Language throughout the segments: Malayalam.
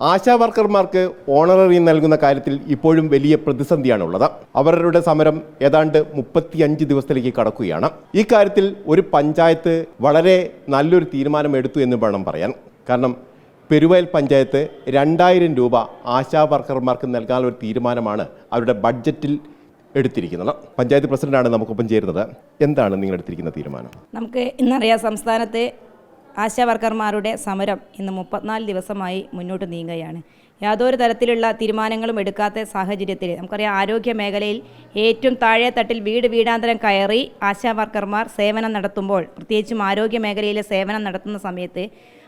ആശാ വർക്കർമാർക്ക് ഓണററി നൽകുന്ന കാര്യത്തിൽ ഇപ്പോഴും വലിയ പ്രതിസന്ധിയാണുള്ളത്. അവരുടെ സമരം ഏതാണ്ട് മുപ്പത്തിയഞ്ച് ദിവസത്തിലേക്ക് കടക്കുകയാണ്. ഈ കാര്യത്തിൽ ഒരു പഞ്ചായത്ത് വളരെ നല്ലൊരു തീരുമാനം എടുത്തു എന്ന് വേണം പറയാൻ. കാരണം പെരുവയൽ പഞ്ചായത്ത് രണ്ടായിരം രൂപ ആശാ വർക്കർമാർക്ക് നൽകാനുള്ള ഒരു തീരുമാനമാണ് അവരുടെ ബഡ്ജറ്റിൽ എടുത്തിരിക്കുന്നത്. പഞ്ചായത്ത് പ്രസിഡന്റാണ് നമുക്കൊപ്പം ചേരുന്നത്. എന്താണ് നിങ്ങൾ എടുത്തിരിക്കുന്ന തീരുമാനം? നമുക്ക് ഇന്നറിയാം സംസ്ഥാനത്ത് ആശാ വർക്കർമാരുടെ സമരം ഇന്ന് മുപ്പത്തിനാല് ദിവസമായി മുന്നോട്ട് നീങ്ങുകയാണ്. യാതൊരു തരത്തിലുള്ള തീരുമാനങ്ങളും എടുക്കാത്ത സാഹചര്യത്തിൽ നമുക്കറിയാം ആരോഗ്യ മേഖലയിൽ ഏറ്റവും താഴെ തട്ടിൽ വീട് വീടാന്തരം കയറി ആശാ വർക്കർമാർ സേവനം നടത്തുമ്പോൾ പ്രത്യേകിച്ചും ആരോഗ്യ മേഖലയിലെ സേവനം നടത്തുന്ന സമയത്ത്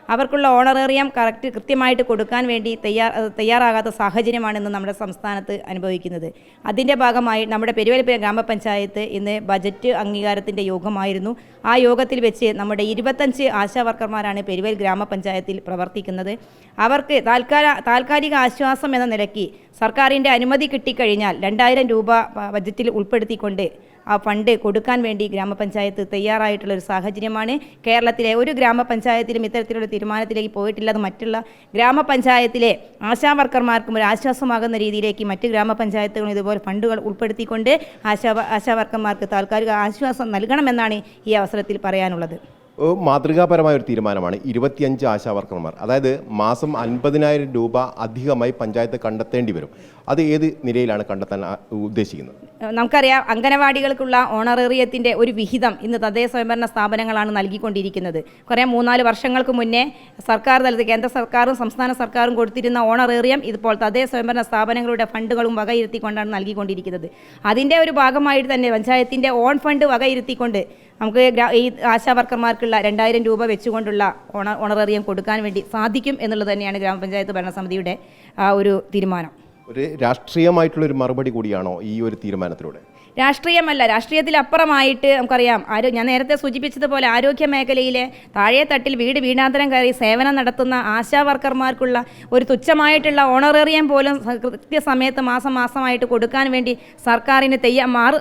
അവർക്കുള്ള ഓണറേറിയം കറക്റ്റ് കൃത്യമായിട്ട് കൊടുക്കാൻ വേണ്ടി തയ്യാർ തയ്യാറാകാത്ത സാഹചര്യമാണ് ഇന്ന് നമ്മുടെ സംസ്ഥാനത്ത് അനുഭവിക്കുന്നത്. അതിന്റെ ഭാഗമായി നമ്മുടെ പെരുവലിപ്പുര ഗ്രാമപഞ്ചായത്ത് ഇന്ന് ബജറ്റ് അംഗീകാരത്തിന്റെ യോഗമായിരുന്നു. ആ യോഗത്തിൽ വെച്ച് നമ്മുടെ ഇരുപത്തഞ്ച് ആശാവർക്കർമാരാണ് പെരുവൽ ഗ്രാമപഞ്ചായത്തിൽ പ്രവർത്തിക്കുന്നത്. അവർക്ക് താൽക്കാല താൽക്കാലിക ആശ്വാസം എന്ന നിലയ്ക്ക് സർക്കാരിന്റെ അനുമതി കിട്ടിക്കഴിഞ്ഞാൽ രണ്ടായിരം രൂപ ബജറ്റിൽ ഉൾപ്പെടുത്തിക്കൊണ്ട് ആ ഫണ്ട് കൊടുക്കാൻ വേണ്ടി ഗ്രാമപഞ്ചായത്ത് തയ്യാറായിട്ടുള്ള ഒരു സാഹചര്യമാണ്. കേരളത്തിലെ ഒരു ഗ്രാമപഞ്ചായത്തിലും ഇത്തരത്തിലുള്ള തീരുമാനത്തിലേക്ക് പോയിട്ടില്ലാതെ മറ്റുള്ള ഗ്രാമപഞ്ചായത്തിലെ ആശാ വർക്കർമാർക്കും ഒരു ആശ്വാസമാകുന്ന രീതിയിലേക്ക് മറ്റ് ഗ്രാമപഞ്ചായത്തുകളും ഇതുപോലെ ഫണ്ടുകൾ ഉൾപ്പെടുത്തിക്കൊണ്ട് ആശാ ആശാവർക്കർമാർക്ക് ആശാ വർക്കർമാർക്ക് താൽക്കാലിക ആശ്വാസം നൽകണമെന്നാണ് ഈ അവസരത്തിൽ പറയാനുള്ളത്. മാതൃകാപരമായ ഒരു തീരുമാനമാണ്. ഇരുപത്തിയഞ്ച് ആശാ വർക്കർമാർ അതായത് മാസം അൻപതിനായിരം രൂപ അധികമായി പഞ്ചായത്ത് കണ്ടെത്തേണ്ടി വരും. അത് ഏത് നിലയിലാണ് കണ്ടെത്താൻ ഉദ്ദേശിക്കുന്നത്? നമുക്കറിയാം അംഗനവാടികൾക്കുള്ള ഓണറേറിയത്തിന്റെ ഒരു വിഹിതം ഇന്ന് തദ്ദേശ സ്വയംഭരണ സ്ഥാപനങ്ങളാണ് നൽകിക്കൊണ്ടിരിക്കുന്നത്. കുറേ മൂന്നാൽ വർഷങ്ങൾക്ക് മുന്നേ സർക്കാർ തലത്തിൽ കേന്ദ്ര സർക്കാരും സംസ്ഥാന സർക്കാരും കൊടുത്തിരുന്ന ഓണറേറിയം ഇപ്പോൾ തദ്ദേശ സ്വയംഭരണ സ്ഥാപനങ്ങളുടെ ഫണ്ടുകളും വകയിരുത്തിക്കൊണ്ടാണ് നൽകിക്കൊണ്ടിരിക്കുന്നത്. അതിന്റെ ഒരു ഭാഗമായിട്ട് തന്നെ പഞ്ചായത്തിന്റെ ഓൺ ഫണ്ട് വകയിരുത്തിക്കൊണ്ട് നമുക്ക് ഈ ആശാ വർക്കർമാർക്കുള്ള രണ്ടായിരം രൂപ വെച്ചുകൊണ്ടുള്ള ഓണ ഓണറേറിയം കൊടുക്കാൻ വേണ്ടി സാധിക്കും എന്നുള്ളത് തന്നെയാണ് ഗ്രാമപഞ്ചായത്ത് ഭരണസമിതിയുടെ ആ ഒരു തീരുമാനം. ഒരു രാഷ്ട്രീയമായിട്ടുള്ള ഒരു മറുപടി കൂടിയാണോ ഈ ഒരു തീരുമാനത്തിലൂടെ? രാഷ്ട്രീയമല്ല രാഷ്ട്രീയത്തിലപ്പുറമായിട്ട് നമുക്കറിയാം. ആരോ ഞാൻ നേരത്തെ സൂചിപ്പിച്ചതുപോലെ ആരോഗ്യ മേഖലയിലെ താഴെ തട്ടിൽ വീട് വീടാന്തരം കയറി സേവനം നടത്തുന്ന ആശാ വർക്കർമാർക്കുള്ള ഒരു തുച്ഛമായിട്ടുള്ള ഓണറേറിയം പോലും കൃത്യസമയത്ത് മാസം മാസമായിട്ട് കൊടുക്കാൻ വേണ്ടി സർക്കാരിന് തയ്യാ മാറ്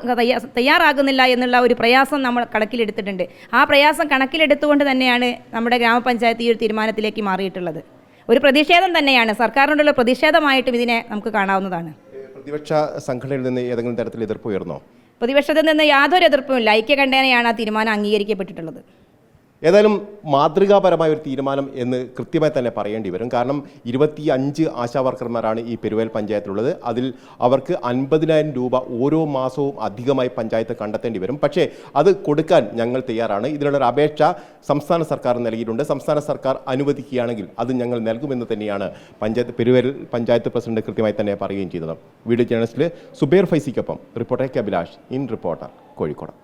തയ്യാറാകുന്നില്ല എന്നുള്ള ഒരു പ്രയാസം നമ്മൾ കണക്കിലെടുത്തിട്ടുണ്ട്. ആ പ്രയാസം കണക്കിലെടുത്തുകൊണ്ട് തന്നെയാണ് നമ്മുടെ ഗ്രാമപഞ്ചായത്ത് ഈ ഒരു തീരുമാനത്തിലേക്ക് മാറിയിട്ടുള്ളത്. ഒരു പ്രതിഷേധം തന്നെയാണ്. സർക്കാരിനോടുള്ള പ്രതിഷേധമായിട്ടും ഇതിനെ നമുക്ക് കാണാവുന്നതാണ്. പ്രതിപക്ഷ സംഘടനയിൽ നിന്ന് ഏതെങ്കിലും തരത്തിൽ എതിർപ്പ് ഉയർന്നോ? പ്രതിപക്ഷത്തിൽ നിന്ന് യാതൊരു എതിർപ്പുമില്ല. ഐക്യകണ്ഠേനയാണ് ആ തീരുമാനം അംഗീകരിക്കപ്പെട്ടിട്ടുള്ളത്. ഏതായാലും മാതൃകാപരമായ ഒരു തീരുമാനം എന്ന് കൃത്യമായി തന്നെ പറയേണ്ടി വരും. കാരണം ഇരുപത്തി അഞ്ച് ആശാവർക്കർമാരാണ് ഈ പെരുവയൽ പഞ്ചായത്തിലുള്ളത്. അതിൽ അവർക്ക് അൻപതിനായിരം രൂപ ഓരോ മാസവും അധികമായി പഞ്ചായത്ത് കണ്ടെത്തേണ്ടി വരും. പക്ഷേ അത് കൊടുക്കാൻ ഞങ്ങൾ തയ്യാറാണ്. ഇതിനുള്ളൊരു അപേക്ഷ സംസ്ഥാന സർക്കാർ നൽകിയിട്ടുണ്ട്. സംസ്ഥാന സർക്കാർ അനുവദിക്കുകയാണെങ്കിൽ അത് ഞങ്ങൾ നൽകുമെന്ന് തന്നെയാണ് പഞ്ചായത്ത് പെരുവയൽ പഞ്ചായത്ത് പ്രസിഡന്റ് കൃത്യമായി തന്നെ പറയുകയും ചെയ്തത്. വീഡിയോ ജേണലിസ്റ്റിൽ Zubair ഫൈസിക്കൊപ്പം reporter K Abhilash in reporter Kozhikode.